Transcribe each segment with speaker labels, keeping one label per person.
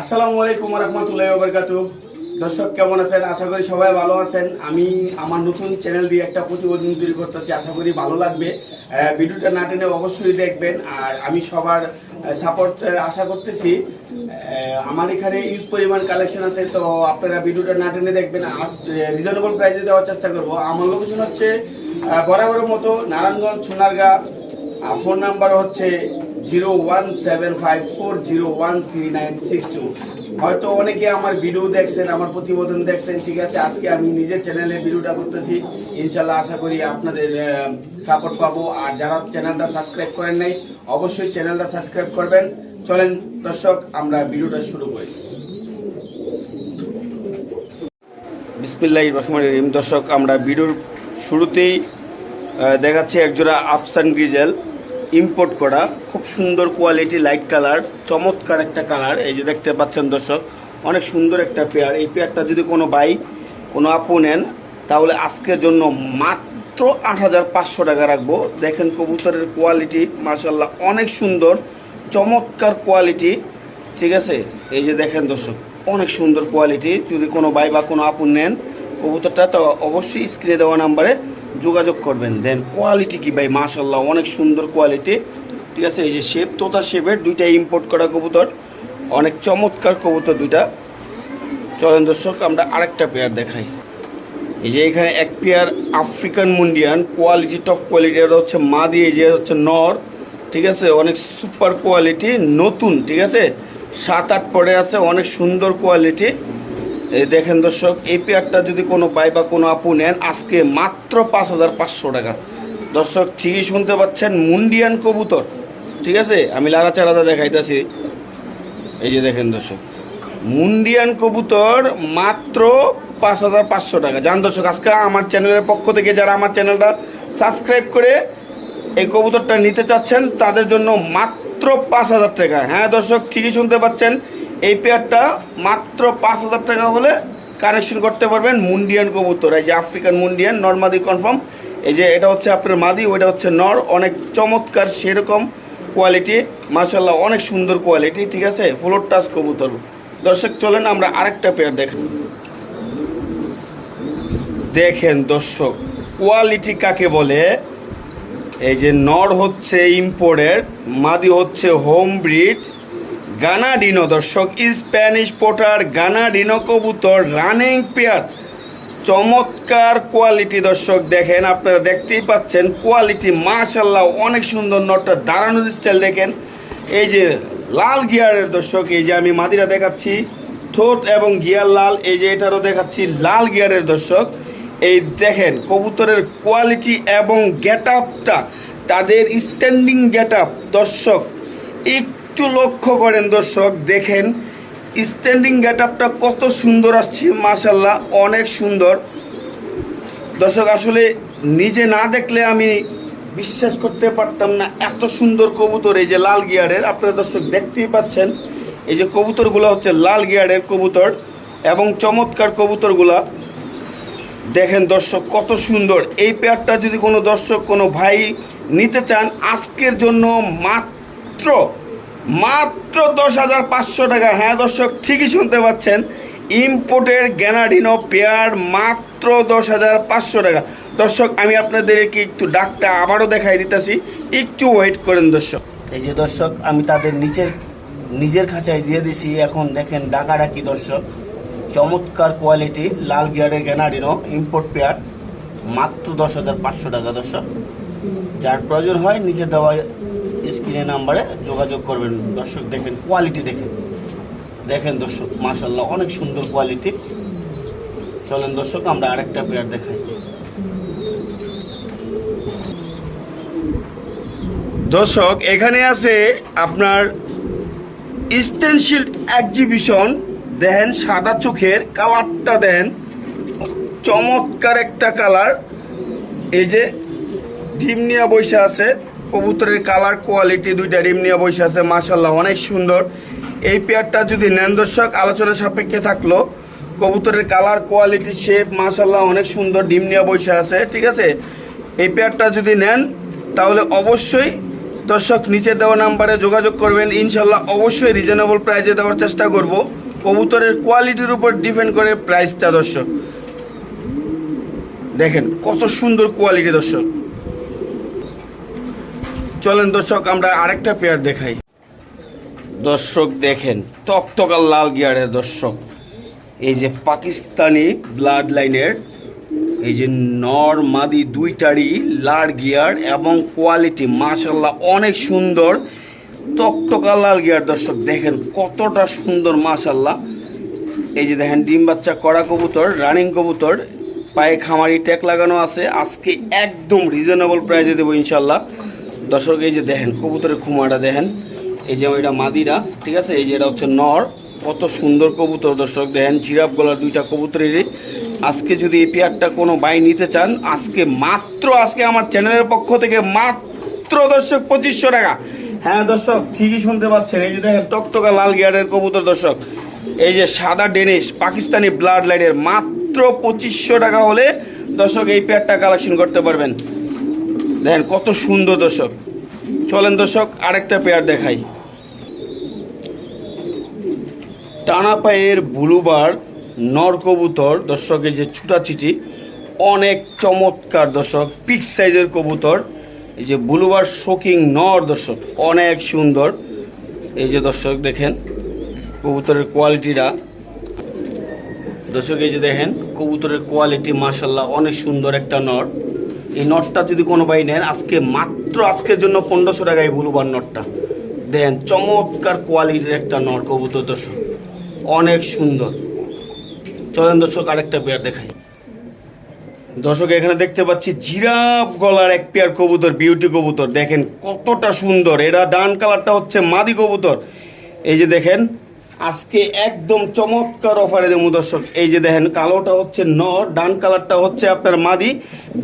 Speaker 1: আসসালামু আলাইকুম রহমতুল্লাহ বরকাত দর্শক, কেমন আছেন? আশা করি সবাই ভালো আছেন। আমি আমার নতুন চ্যানেল দিয়ে একটা প্রতিবেদন তৈরি করতে করতেছি। আশা করি ভালো লাগবে। ভিডিওটা না টেনে অবশ্যই দেখবেন। আর আমি সবার সাপোর্ট আশা করতেছি। আমার এখানে ইউজ পরিমাণ কালেকশন আছে। তো আপনারা ভিডিওটা না টেনে দেখবেন। রিজনেবল প্রাইসে দেওয়ার চেষ্টা করব। আমার লোকেশন হচ্ছে বরাবর মতো নারায়ণগঞ্জ, সোনারগাঁ। ফোন নাম্বার হচ্ছে zero one seven five four zero one three nine six two. হয়তো অনেকে আমার ভিডিও দেখছেন, আমার প্রতিবেদন দেখছেন, ঠিক আছে? আজকে আমি নিজের চ্যানেলে ভিডিওটা করতেছি। ইনশাল্লাহ আশা করি আপনাদের সাপোর্ট পাবো। আর যারা চ্যানেলটা সাবস্ক্রাইব করেন নাই, অবশ্যই চ্যানেলটা সাবস্ক্রাইব করবেন। চলেন, দর্শক, আমরা ভিডিওটা শুরু করি। বিসমিল্লাহ রহমান রহিম। দর্শক, আমরা ভিডিওর শুরুতেই দেখাচ্ছি একজোড়া আফসান গ্রিজেল ইম্পোর্ট করা, খুব সুন্দর কোয়ালিটি লাইট কালার চমৎকার একটা কালার এই যে দেখতে পাচ্ছেন দর্শক, অনেক সুন্দর একটা পেয়ার এই পেয়ারটা যদি কোনো বাই কোনো আপু নেন, তাহলে আজকের জন্য মাত্র আট হাজার পাঁচশো টাকা রাখব। দেখেন কবুতরের কোয়ালিটি মাসাল্লাহ অনেক সুন্দর, চমৎকার কোয়ালিটি ঠিক আছে? এই যে দেখেন দর্শক, অনেক সুন্দর কোয়ালিটি যদি কোনো বাই বা কোনো আপন নেন কবুতরটা, তো অবশ্যই স্ক্রিনে দেওয়া নাম্বারে যোগাযোগ করবেন। দেন কোয়ালিটি কি ভাই? মাশাল্লাহ অনেক সুন্দর কোয়ালিটি ঠিক আছে? এই যে শেপ তোতা শেপের দুইটা ইম্পোর্ট করা কবুতর। অনেক চমৎকার কবুতর দুইটা। চলেন দর্শক, আমরা আরেকটা পেয়ার দেখাই। এই যে এখানে এক পেয়ার আফ্রিকান মুন্ডিয়ান কোয়ালিটি টপ কোয়ালিটি এটা হচ্ছে মা দিয়ে যে হচ্ছে নর। ঠিক আছে? অনেক সুপার কোয়ালিটি নতুন, ঠিক আছে? সাত, আট পরে আছে, অনেক সুন্দর কোয়ালিটি এই দেখেন দর্শক, এই পেয়ারটা যদি কোনো পাই বা কোনো আপু নেন, আজকে মাত্র পাঁচ হাজার পাঁচশো টাকা। দর্শক, ঠিকই শুনতে পাচ্ছেন, মুন্ডিয়ান কবুতর। ঠিক আছে? আমি লাড়া চারাদা দেখাইতেছি। এই যে দেখেন দর্শক, মুন্ডিয়ান কবুতর মাত্র পাঁচ হাজার পাঁচশো টাকা। জান দর্শক, আজকে আমার চ্যানেলের পক্ষ থেকে যারা আমার চ্যানেলটা সাবস্ক্রাইব করে এই কবুতরটা নিতে চাচ্ছেন, তাদের জন্য মাত্র পাঁচ হাজার টাকা। হ্যাঁ দর্শক, ঠিকই শুনতে পাচ্ছেন এই পেয়ারটা মাত্র পাঁচ হাজার টাকা হলে কানেকশন করতে পারবেন মুন্ডিয়ান কবুতর। এই যে আফ্রিকান মুন্ডিয়ান নর্মাদি কনফার্ম এই যে এটা হচ্ছে আপনার মাদি, ওইটা হচ্ছে নর। অনেক চমৎকার, সেরকম কোয়ালিটি মার্শাল্লাহ অনেক সুন্দর কোয়ালিটি ঠিক আছে? ফ্লোর টাচ কবুতর। দর্শক, চলেন আমরা আরেকটা পেয়ার দেখেন দেখেন দর্শক কোয়ালিটি কাকে বলে? এই যে নর হচ্ছে ইম্পোর্টের মাদি হচ্ছে হোম ব্রিড গানাডিনো, দর্শক। স্প্যানিশ পোটার গানাডিনো কবুতর রানিং পেয়ার। চমৎকার কোয়ালিটি, দর্শক, দেখেন, আপনারা দেখতেই পাচ্ছেন, কোয়ালিটি মাশাল্লাহ অনেক সুন্দর নটটা দাঁড়ানোর স্টাইল দেখেন। এই যে লাল গিয়ারের, দর্শক, এই যে আমি মাদিরা দেখাচ্ছি, ঠোঁট এবং গিয়ার লাল, এই যে এটারও দেখাচ্ছি, লাল গিয়ারের, দর্শক। এই দেখেন, কবুতরের কোয়ালিটি এবং গেট আপটা, তাদের স্ট্যান্ডিং গেট আপ, দর্শক একটু লক্ষ্য করেন দর্শক, দেখেন স্ট্যান্ডিং গেট আপটা কত সুন্দর আসছে মাশাল্লাহ অনেক সুন্দর। দর্শক, আসলে নিজে না দেখলে আমি বিশ্বাস করতে পারতাম না এত সুন্দর কবুতর, এই যে লাল গিয়ারের, আপনারা দর্শক দেখতেই পাচ্ছেন, এই যে কবুতরগুলো হচ্ছে লাল গিয়ারের কবুতর এবং চমৎকার কবুতরগুলা। দেখেন দর্শক, কত সুন্দর। এই পেয়ারটা যদি কোনো দর্শক, কোনো ভাই নিতে চান, আজকের জন্য মাত্র মাত্র দশ হাজার পাঁচশো টাকা। হ্যাঁ দর্শক, ঠিকই শুনতে পাচ্ছেন। ইম্পোর্টের গ্যানাডিনো পেয়ার মাত্র দশ হাজার পাঁচশো টাকা। দর্শক, আমি আপনাদেরকে একটু ডাকটা আবারও দেখাই দিতেছি। একটু ওয়েট করেন দর্শক। এই যে দর্শক, আমি তাদের নিচের, নিজের খাঁচায় দিয়ে দিছি। এখন দেখেন ডাকা ডাকি দর্শক। চমৎকার কোয়ালিটি লাল গিয়ারের গ্যানাডিনো ইম্পোর্ট পেয়ার। মাত্র দশ হাজার পাঁচশো টাকা দর্শক। যার প্রয়োজন হয়, নিচে দেওয়া স্ক্রিনে নাম্বারে যোগাযোগ করবেন। দর্শক দেখেন কোয়ালিটি দেখেন দেখেন দর্শক মাশাল্লাহ অনেক সুন্দর কোয়ালিটি চলেন দর্শক, আমরা আরেকটা পেয়ার দেখাই। দর্শক, এখানে আছে আপনার স্টেনশিল্ড এক্সিবিশন দেখেন, সাদা চোখের কালারটা দেন। চমৎকার একটা কালার এই যে, ডিম নিয়ে বসে আছে। কবুতরের কালার কোয়ালিটি দুইটা ডিম নিয়ে বসে আছে মাসাল্লাহ অনেক সুন্দর। এই পেয়ারটা যদি নেন দর্শক, আলোচনা সাপেক্ষে থাকল, কবুতরের কালার কোয়ালিটি শেপ মাসাল্লাহ অনেক সুন্দর ডিম নিয়ে বসে আছে, ঠিক আছে? এই পেয়ারটা যদি নেন, তাহলে অবশ্যই দর্শক, নিচে দেওয়া নাম্বারে যোগাযোগ করবেন। ইনশাল্লাহ অবশ্যই রিজনেবল প্রাইজে দেওয়ার চেষ্টা করব। কবুতরের কোয়ালিটির উপর ডিপেন্ড করে প্রাইসটা দর্শক। দেখেন, কত সুন্দর কোয়ালিটি দর্শক। চলেন দর্শক, আমরা আরেকটা পেয়ার দেখাই। দর্শক দেখেন তকতকার লাল গিয়ারের দর্শক। এই যে পাকিস্তানি ব্লাড লাইনের এই যে নর মাদি দুইটারই লাল গিয়ার এবং কোয়ালিটি মাশাল্লাহ অনেক সুন্দর। তকতকা লাল গিয়ার দর্শক, দেখেন কতটা সুন্দর মাশাল্লাহ এই যে দেখেন, ডিম বাচ্চা, কড়া কবুতর রানিং কবুতর, পায়ে খামারি ট্যাক লাগানো আছে। আজকে একদম রিজনেবল প্রাইসে দেবো ইনশাল্লাহ দর্শক, এই যে দেখেন, কবুতরের খুমাটা দেখেন। এই যে এটা মাদিরা, ঠিক আছে? এই যে এটা হচ্ছে নর। কত সুন্দর কবুতর দর্শক, দেখেন, জিরাফ গলার দুইটা কবুতরেরই। আজকে যদি এই পেয়ারটা কোনো বাই নিতে চান, আজকে মাত্র, আজকে আমার চ্যানেলের পক্ষ থেকে মাত্র দর্শক পঁচিশশো টাকা। হ্যাঁ দর্শক, ঠিকই শুনতে পাচ্ছেন। এই যে দেখেন, টকটকা লাল গিয়ারের কবুতর দর্শক। এই যে সাদা ডেনিশ, পাকিস্তানি ব্লাড লাইনের মাত্র পঁচিশশো টাকা হলে দর্শক এই পেয়ারটা কালেকশন করতে পারবেন। দেখেন কত সুন্দর দর্শক। চলেন দর্শক, আরেকটা পেয়ার দেখাই। টানা পায়ের বুলুবার নর কবুতর দর্শকের যে ছুটাছিটি অনেক চমৎকার দর্শক পিক সাইজের কবুতর, এই যে বুলুবার শোকিং নর দর্শক, অনেক সুন্দর। এই যে দর্শক, দেখেন, কবুতরের কোয়ালিটিটা দর্শক, এই যে দেখেন, কবুতরের কোয়ালিটি মাসাল্লাহ অনেক সুন্দর একটা নট এই নটটা যদি কোনো ভাই নেন, আজকে মাত্র আজকের জন্য পনেরোশো টাকায় বুলুবার নটটা। দেন চমৎকার কোয়ালিটির একটা নট, কবুতর দর্শক। অনেক সুন্দর। চলেন দর্শক, আরেকটা পেয়ার দেখাই। দর্শক, এখানে দেখতে পাচ্ছি জিরাফ গলার এক পেয়ার কবুতর বিউটি কবুতর। দেখেন কতটা সুন্দর। এরা ডান কালারটা হচ্ছে মাদি কবুতর। এই যে দেখেন আজকে একদম চমৎকার অফারে দেবো দর্শক। এই যে দেখেন, কালোটা হচ্ছে নর, ডান কালারটা হচ্ছে আপনার মাদি।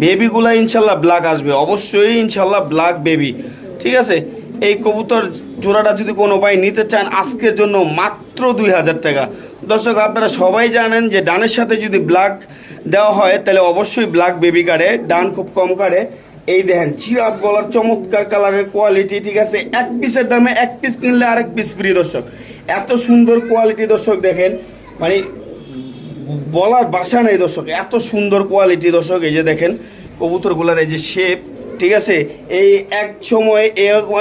Speaker 1: বেবিগুলা ইনশাল্লাহ ব্ল্যাক আসবে। অবশ্যই ইনশাল্লাহ ব্ল্যাক বেবি ঠিক আছে? এই কবুতর জোড়াটা যদি কোনো ভাই নিতে চান, আজকের জন্য মাত্র দুই হাজার টাকা। দর্শক, আপনারা সবাই জানেন যে ডানের সাথে যদি ব্ল্যাক দেওয়া হয়, তাহলে অবশ্যই ব্ল্যাক বেবি কার্ডে ডান খুব কম কার্ডে এই দেখেন চিরাপ গলার চমৎকার কালারের কোয়ালিটি ঠিক আছে? এক পিসের দামে এক পিস কিনলে আরেক পিস ফ্রি দর্শক। এত সুন্দর কোয়ালিটি দর্শক দেখেন মানে বলার বাসা নেই দর্শক, এত সুন্দর কোয়ালিটি দর্শক, এই যে দেখেন, কবুতরগুলার এই যে শেপ ঠিক আছে? এই এক সময়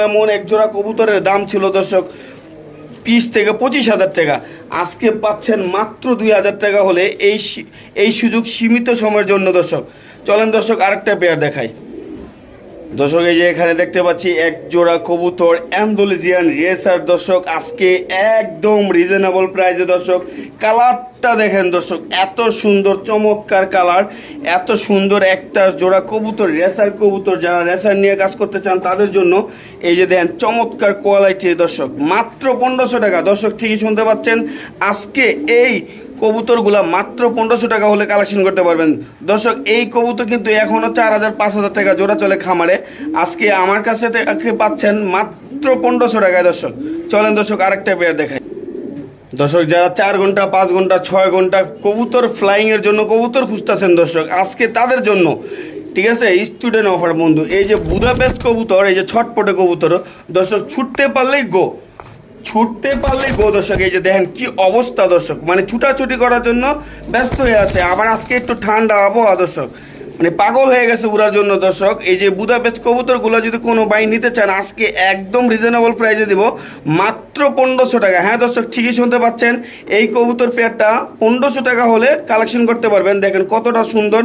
Speaker 1: এমন এক জোড়া কবুতরের দাম ছিল দর্শক পিস থেকে পঁচিশ হাজার টাকা। আজকে পাচ্ছেন মাত্র দুই হাজার টাকা হলে এই এই সুযোগ সীমিত সময়ের জন্য দর্শক। চলেন দর্শক, আরেকটা পেয়ার দেখাই। দর্শক, এই যে এখানে দেখতে পাচ্ছি এক জোড়া কবুতর অ্যান্ডোলিজিয়ান রেসার। দর্শক, আজকে একদম রিজনেবল প্রাইসে দর্শক, কালারটা দেখেন দর্শক, এত সুন্দর, চমৎকার কালার, এত সুন্দর একটা জোড়া কবুতর, রেসার কবুতর। যারা রেসার নিয়ে কাজ করতে চান, তাদের জন্য এই যে দেখেন, চমৎকার কোয়ালিটি দর্শক, মাত্র পনেরোশো টাকা। দর্শক, ঠিকই শুনতে পাচ্ছেন, আজকে এই কবুতরগুলা মাত্র পনেরোশো টাকা হলে কালেকশন করতে পারবেন। দর্শক, এই কবুতর কিন্তু এখনও চার হাজার পাঁচ হাজার টাকা জোড়া চলে খামারে। আজকে আমার কাছে পাচ্ছেন মাত্র পনেরোশো টাকায় দর্শক। চলেন দর্শক, আরেকটা পেয়ার দেখাই। দর্শক, যারা চার ঘণ্টা, পাঁচ ঘণ্টা, ছয় ঘণ্টা কবুতর ফ্লাইং এর জন্য কবুতর খুঁজতেছেন দর্শক, আজকে তাদের জন্য। ঠিক আছে স্টুডেন্ট অফার বন্ধু। এই যে বুদাপেস্ট কবুতর, এই যে ছটপটে কবুতর, দর্শক, ছুটতে পারলেই গো ছুটতে পারলেই গো দর্শক, এই যে দেখেন কি অবস্থা দর্শক। মানে ছুটাছুটি করার জন্য ব্যস্ত হয়ে আছে। আবার আজকে একটু ঠান্ডা আবহাওয়া দর্শক। মানে পাগল হয়ে গেছে উড়ার জন্য দর্শক। এই যে বুদাপেস্ট কবুতরগুলো যদি কোনো বাই নিতে চান, আজকে একদম রিজনেবল প্রাইসে দিব। মাত্র পনেরোশো টাকা। হ্যাঁ দর্শক, ঠিকই শুনতে পাচ্ছেন। এই কবুতর পেয়ারটা পনেরোশো টাকা হলে কালেকশন করতে পারবেন। দেখেন কতটা সুন্দর।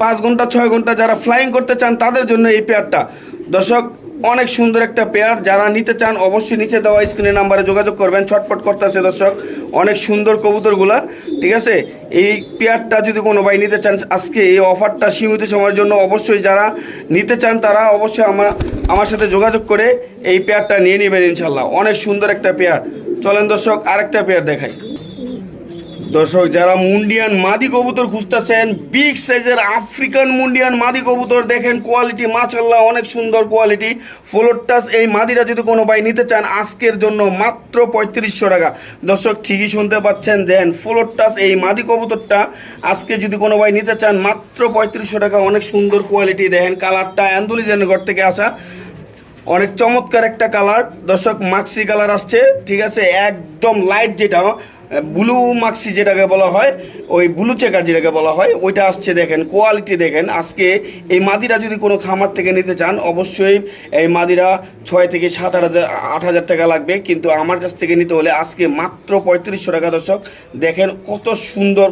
Speaker 1: পাঁচ ঘণ্টা, ছয় ঘণ্টা যারা ফ্লাইং করতে চান, তাদের জন্য এই পেয়ারটা দর্শক অনেক সুন্দর একটা পেয়ার যারা নিতে চান, অবশ্যই নিচে দেওয়া স্ক্রিনের নাম্বারে যোগাযোগ করবেন। ছটপট করতেছে দর্শক, অনেক সুন্দর কবুতরগুলা, ঠিক আছে? এই পেয়ারটা যদি কোনো ভাই নিতে চান, আজকে এই অফারটা সীমিত সময়ের জন্য অবশ্যই যারা নিতে চান, তারা অবশ্যই আমার আমার সাথে যোগাযোগ করে এই পেয়ারটা নিয়ে নেবেন ইনশাল্লাহ অনেক সুন্দর একটা পেয়ার চলেন দর্শক, আরেকটা পেয়ার দেখাই। দর্শক, যারা মুন্ডিয়ান মাদি কবুতর খুঁজতেছেন বিগ সাইজের আফ্রিকান মুন্ডিয়ান মাদি কবুতর দেখেন কোয়ালিটি মাশাল্লাহ অনেক সুন্দর কোয়ালিটি ফ্লোর টাচ এই মাদিটা যদি কোনো ভাই নিতে চান, আজকের জন্য মাত্র পঁয়ত্রিশশো টাকা। দর্শক, ঠিকই শুনতে পাচ্ছেন, দেন ফ্লোর টাচ এই মাদি কবুতরটা, আজকে যদি কোনো ভাই নিতে চান, মাত্র পঁয়ত্রিশশো টাকা, অনেক সুন্দর কোয়ালিটি দেখেন কালারটা অ্যান্ডুলিজেনের ঘর থেকে আসা। অনেক চমৎকার একটা কালার দর্শক মাক্সি কালার আসছে, ঠিক আছে, একদম লাইট যেটা ব্লু মাক্সি যেটাকে বলা হয়, ওই ব্লু চেকার যেটাকে বলা হয়, ওইটা আসছে দেখেন কোয়ালিটি দেখেন। আজকে এই মাদিরা যদি কোনো খামার থেকে নিতে চান, অবশ্যই এই মাদিরা ছয় থেকে সাত হাজার, আট হাজার টাকা লাগবে। কিন্তু আমার কাছ থেকে নিতে হলে আজকে মাত্র পঁয়ত্রিশশো টাকা দর্শক। দেখেন কত সুন্দর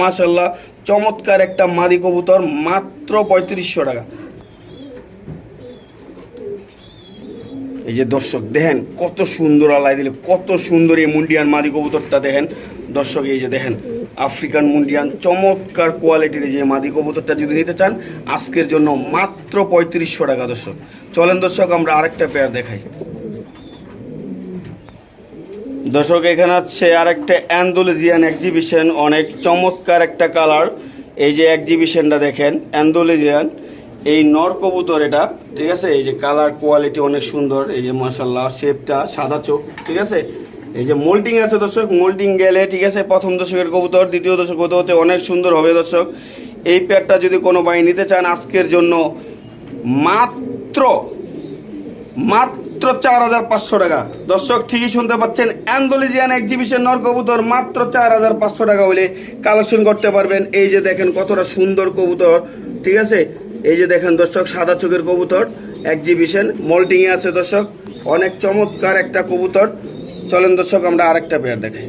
Speaker 1: মাশাল্লাহ চমৎকার একটা মাদি কবুতর, মাত্র পঁয়ত্রিশশো টাকা। এই যে দর্শক, দেখেন কত সুন্দর আলাই দিলে, কত সুন্দর এই মুন্ডিয়ান মাদি কবুতরটা দেখেন। দর্শক, এই যে দেখেন, আফ্রিকান মুন্ডিয়ান, চমৎকার কোয়ালিটির যে মাদি কবুতরটা যদি নিতে চান, আজকের জন্য মাত্র পঁয়ত্রিশশো টাকা দর্শক। চলেন দর্শক, আমরা আরেকটা পেয়ার দেখাই। দর্শক, এখানে আছে আরেকটা অ্যান্ডোলেজিয়ান এক্সিবিশন অনেক চমৎকার একটা কালার এই যে এক্সিবিশনটা দেখেন অ্যান্ডোলেজিয়ান এই নর কবুতর এটা, ঠিক আছে? এই যে কালার কোয়ালিটি অনেক সুন্দর, এই যে মাসাল্লাহ শেপটা সাদা চোখ, ঠিক আছে? এই যে মোল্টিং আছে দর্শক মোল্টিং গেলে, ঠিক আছে, প্রথম দর্শকের কবুতর, দ্বিতীয় দর্শক হতে হতে অনেক সুন্দর হবে দর্শক। এই প্যাডটা যদি কোনো ভাই নিতে চান আজকের জন্য, মাত্র মাত্র চার হাজার পাঁচশো টাকা। দর্শক, ঠিকই শুনতে পাচ্ছেন অ্যান্ডোলিজিয়ান এক্সিবিশন নর কবুতর, মাত্র চার হাজার পাঁচশো টাকা হলে কালেকশন করতে পারবেন। এই যে দেখেন কতটা সুন্দর কবুতর, ঠিক আছে? এই যে দেখেন দর্শক, সাদা চোখের কবুতর এক্সিবিশন মল্টিং এ আছে দর্শক। অনেক চমৎকার একটা কবুতর। চলেন দর্শক, আমরা আরেকটা পেয়ার দেখাই।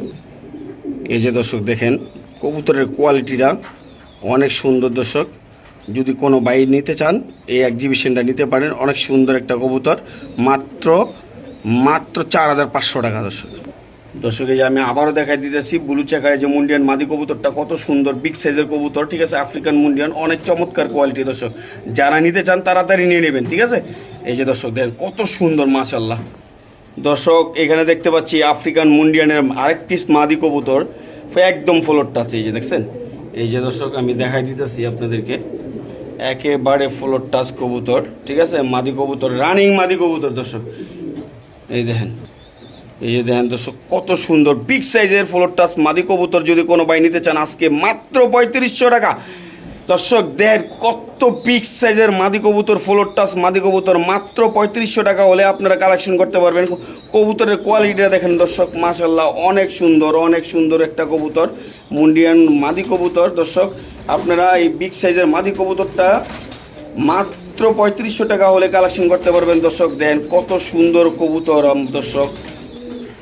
Speaker 1: এই যে দর্শক, দেখেন, কবুতরের কোয়ালিটিটা অনেক সুন্দর দর্শক। যদি কোনো বাইক নিতে চান, এই এক্সিবিশনটা নিতে পারেন। অনেক সুন্দর একটা কবুতর। মাত্র মাত্র চার হাজার পাঁচশো টাকা দর্শক। দর্শক এই যে আমি আবারও দেখাই দিতেছি ব্লু চেকারে যে মুন্ডিয়ান মাদি কবুতরটা কত সুন্দর বিগ সাইজের কবুতর, ঠিক আছে? আফ্রিকান মুন্ডিয়ান, অনেক চমৎকার কোয়ালিটি দর্শক। যারা নিতে চান তাড়াতাড়ি নিয়ে নেবেন, ঠিক আছে? এই যে দর্শক, দেখেন কত সুন্দর মাশাল্লাহ দর্শক, এখানে দেখতে পাচ্ছি আফ্রিকান মুন্ডিয়ানের আরেক পিস মাদি কবুতর, একদম ফ্লোরটা আছে এই যে দেখছেন? এই যে দর্শক, আমি দেখাই দিতেছি আপনাদেরকে। একেবারে ফ্লোর টাচ কবুতর, ঠিক আছে? মাদি কবুতর রানিং মাদি কবুতর, দর্শক। এই দেখেন এই যে দেখেন দর্শক, কত সুন্দর বিগ সাইজের ফ্লোর টাচ মাদি কবুতর যদি কোনো বাই নিতে চান, আজকে মাত্র পঁয়ত্রিশশো টাকা। দর্শক দেড় কত বিগ সাইজের মাদি কবুতর ফ্লোর টাচ মাদি কবুতর মাত্র পঁয়ত্রিশশো টাকা হলে আপনারা কালেকশন করতে পারবেন। কবুতরের কোয়ালিটিটা দেখেন দর্শক মাশাল্লাহ অনেক সুন্দর অনেক সুন্দর একটা কবুতর, মুন্ডিয়ান মাদি কবুতর। দর্শক, আপনারা এই বিগ সাইজের মাদি কবুতরটা মাত্র পঁয়ত্রিশশো টাকা হলে কালেকশন করতে পারবেন। দর্শক দেন কত সুন্দর কবুতর, দর্শক।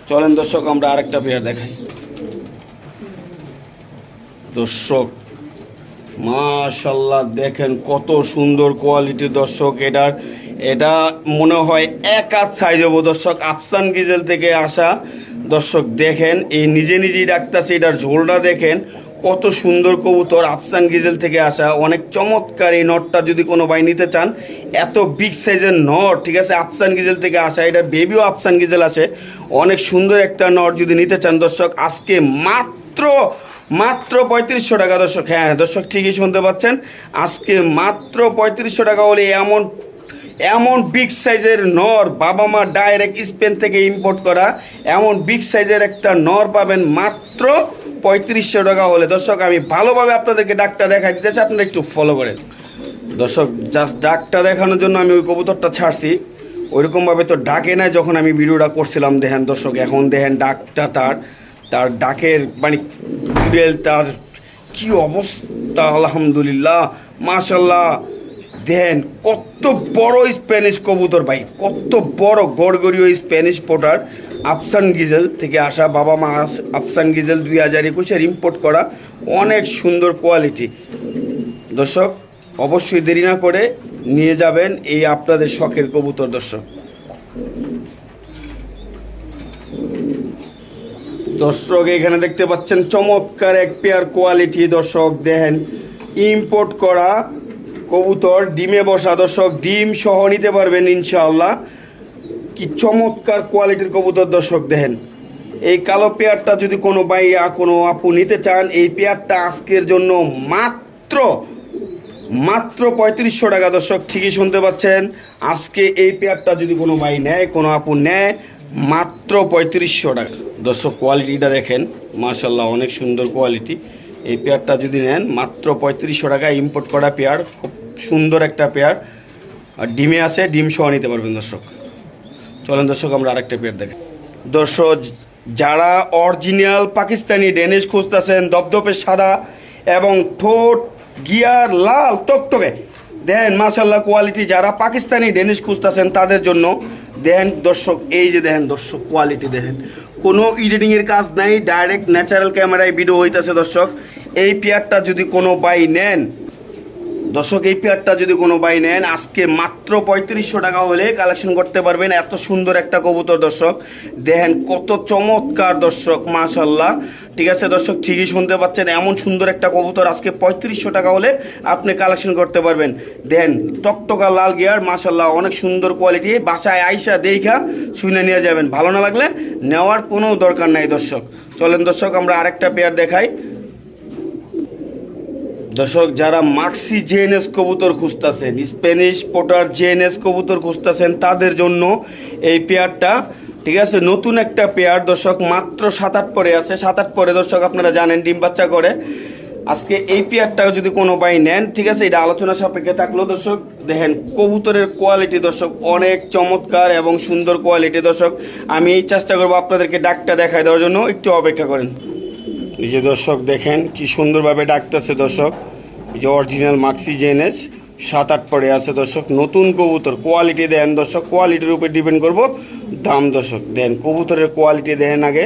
Speaker 1: চলেন দর্শক, আমরা আরেকটা পেয়ার দেখাই। দর্শক মাশাল্লাহ দেখেন কত সুন্দর কোয়ালিটি দর্শক এটার এটা মনে হয় এক আধ সাইজ হব দর্শক, আফসান গিজেল থেকে আসা দর্শক দেখেন, এই নিজে নিজেই ডাকতেছে, এটার ঝোলটা দেখেন। কত সুন্দর কবুতর আফসান গিজেল থেকে আসা, অনেক চমৎকার এই নটটা যদি কোনো ভাই নিতে চান, এত বিগ সাইজের নট, ঠিক আছে, আফসান গিজেল থেকে আসা, এটা বেবিও আফসান গিজেল আছে, অনেক সুন্দর একটা নট যদি নিতে চান দর্শক, আজকে মাত্র মাত্র পঁয়ত্রিশশো টাকা দর্শক হ্যাঁ দর্শক ঠিকই শুনতে পাচ্ছেন, আজকে মাত্র পঁয়ত্রিশশো টাকা হলে এমন এমন বিগ সাইজের নর বাবা মা ডাইরেক্ট স্পেন থেকে ইম্পোর্ট করা, এমন বিগ সাইজের একটা নর পাবেন মাত্র পঁয়ত্রিশশো টাকা হলে। দর্শক, আমি ভালোভাবে আপনাদেরকে ডাকটা দেখাই দিতে চাই, আপনারা একটু ফলো করেন। দর্শক জাস্ট ডাকটা দেখানোর জন্য আমি ওই কবুতরটা ছাড়ছি। ওইরকমভাবে তো ডাকে নাই যখন আমি ভিডিওটা করছিলাম, দেখেন দর্শক, এখন দেখেন ডাকটা তার। তার ডাকের মানে কুড়েল তার কি অবস্থা, আলহামদুলিল্লাহ মাশাল্লাহ দেন কত বড় স্প্যানিশ কবুতর ভাই, কত বড় গড়গড়ীয় স্প্যানিশ পোটার। আফসান গিজেল থেকে আসা বাবা মা আফসান গিজেল দুই হাজার একুশের ইম্পোর্ট করা অনেক সুন্দর কোয়ালিটি দর্শক, অবশ্যই দেরি না করে নিয়ে যাবেন এই আপনাদের শখের কবুতর, দর্শক। দর্শক, এখানে দেখতে পাচ্ছেন চমৎকার এক পেয়ার কোয়ালিটি দর্শক, দেখেন ইম্পোর্ট করা কবুতর, ডিমে বসা, দর্শক, ডিম সহ নিতে পারবেন ইনশাআল্লাহ। কি চমৎকার কোয়ালিটির কবুতর দর্শক দেখেন। এই কালো পেয়ারটা যদি কোনো ভাইয়া, কোনো আপু নিতে চান, এই পেয়ারটা আজকের জন্য মাত্র মাত্র পঁয়ত্রিশশো টাকা। দর্শক, ঠিকই শুনতে পাচ্ছেন, আজকে এই পেয়ারটা যদি কোনো বাই নেয়, কোনো আপু নেয়, মাত্র পঁয়ত্রিশশো টাকা। দর্শক কোয়ালিটিটা দেখেন মাশাল্লাহ অনেক সুন্দর কোয়ালিটি এই পেয়ারটা যদি নেন, মাত্র পঁয়ত্রিশশো টাকা ইম্পোর্ট করা পেয়ার, খুব সুন্দর একটা পেয়ার। আর ডিমে আছে, ডিম সহ নিতে পারবেন দর্শক। চলেন দর্শক, আমরা আরেকটা পেয়ার দেখি। দর্শক, যারা অরিজিনাল পাকিস্তানি ডেনিশ খুঁজতেছেন, দপদপে সাদা এবং ঠোঁট, গিয়ার লাল, টকটকে। দেন মাসাল্লাহ কোয়ালিটি যারা পাকিস্তানি ডেনিশ খুঁজতেছেন, তাদের জন্য দেন দর্শক, এই যে দেখেন দর্শক কোয়ালিটি দেখেন। কোনো এডিটিংয়ের কাজ নাই ডাইরেক্ট ন্যাচারাল ক্যামেরায় ভিডিও হইতেছে দর্শক। এই পেয়ারটা যদি কোনো বাই নেন দর্শক, এই পেয়ারটা যদি কোনো বাই নেন, আজকে মাত্র পঁয়ত্রিশশো টাকা হলে কালেকশন করতে পারবেন। এত সুন্দর একটা কবুতর দর্শক। দেখেন কত চমৎকার দর্শক মাশাল্লাহ ঠিক আছে দর্শক, ঠিকই শুনতে পাচ্ছেন, এমন সুন্দর একটা কবুতর আজকে পঁয়ত্রিশশো টাকা হলে আপনি কালেকশন করতে পারবেন। দেখেন টকটকা লাল গিয়ার মাশাল্লাহ অনেক সুন্দর কোয়ালিটি বাসায় আইসা দেখা শুনে নিয়ে যাবেন। ভালো না লাগলে নেওয়ার কোনো দরকার নাই দর্শক। চলেন দর্শক, আমরা আরেকটা পেয়ার দেখাই। দর্শক, যারা মাক্সি জেএনএস কবুতর খুঁজতেছেন, স্প্যানিশ পোটার জেএনএস কবুতর খুঁজতেছেন, তাদের জন্য এই পেয়ারটা, ঠিক আছে, নতুন একটা পেয়ার। দর্শক, মাত্র সাত আট পরে আছে। সাত আট পরে, দর্শক, আপনারা জানেন, ডিম বাচ্চা করে। আজকে এই পেয়ারটাও যদি কোনো বাই নেন, ঠিক আছে, এটা আলোচনা সাপেক্ষে থাকলেও দর্শক, দেখেন, কবুতরের কোয়ালিটি দর্শক অনেক চমৎকার এবং সুন্দর কোয়ালিটি দর্শক, আমি চেষ্টা করব আপনাদেরকে ডাকটা দেখায় দেওয়ার জন্য। একটু অপেক্ষা করেন। এই যে দর্শক দেখেন, কি সুন্দরভাবে ডাকতেছে দর্শক। এই যে অরিজিনাল মাক্সি জেনেস সাত আট পরে আছে দর্শক। নতুন কবুতর কোয়ালিটি দেন দর্শক। কোয়ালিটির উপর ডিপেন্ড করব। দাম দর্শক, দেন। কবুতরের কোয়ালিটি দেন আগে।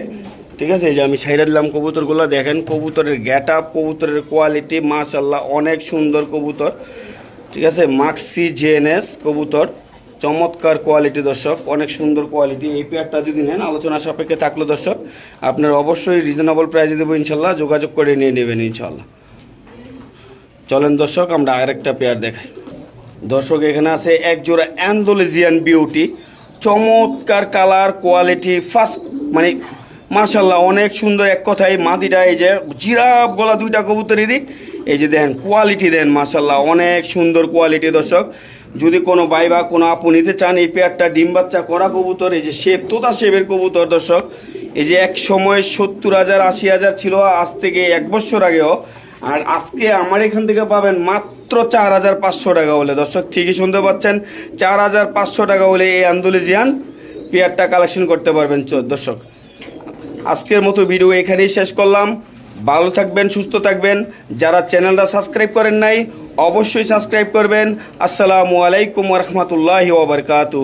Speaker 1: ঠিক আছে? এই যে আমি সাইডে দিলাম কবুতরগুলো। দেখেন, কবুতরের গ্যাট আপ কবুতরের কোয়ালিটি মাশাল্লাহ অনেক সুন্দর কবুতর। ঠিক আছে? মাক্সি জেএনএস কবুতর। চমৎকার কোয়ালিটি দর্শক, অনেক সুন্দর কোয়ালিটি এই পেয়ারটা যদি নেন, আলোচনা সাপেক্ষে থাকল দর্শক। আপনার অবশ্যই রিজনেবল প্রাইসে দেবো ইনশাল্লাহ, যোগাযোগ করে নিয়ে নেবেন ইনশাল্লাহ। চলেন দর্শক, আমরা আরেকটা পেয়ার দেখাই। দর্শক, এখানে আছে এক জোড়া অ্যান্ডোলেজিয়ান বিউটি চমৎকার কালার কোয়ালিটি ফার্স্ট মানে মার্শাল্লাহ অনেক সুন্দর এক কথায় মাদিটা এই যে জিরাফ গলা দুইটা কবুতরেরই। এই যে দেন কোয়ালিটি দেন মার্শাল্লাহ অনেক সুন্দর কোয়ালিটি দর্শক। যদি কোনো ভাই বা কোনো আপু নিতে চান, এই পেয়ারটা ডিম বাচ্চা করা কবুতর, এই যে শেপ তোতা শেপের কবুতর দর্শক। এই যে এক সময় সত্তর হাজার, আশি হাজার ছিল, আজ থেকে এক বছর আগেও। আর আজকে আমার এখান থেকে পাবেন মাত্র চার হাজার পাঁচশো টাকা হলে দর্শক, ঠিকই শুনতে পাচ্ছেন, চার হাজার পাঁচশো টাকা হলে এই আন্দোলেজিয়ান পেয়ারটা কালেকশন করতে পারবেন দর্শক। আজকের মতো ভিডিও এখানেই শেষ করলাম। ভালো থাকবেন, সুস্থ থাকবেন। যারা চ্যানেলটা সাবস্ক্রাইব করেন নাই, অবশ্যই সাবস্ক্রাইব করবেন। আসসালামু আলাইকুম রহমতুল্লাহ ওবরকাতু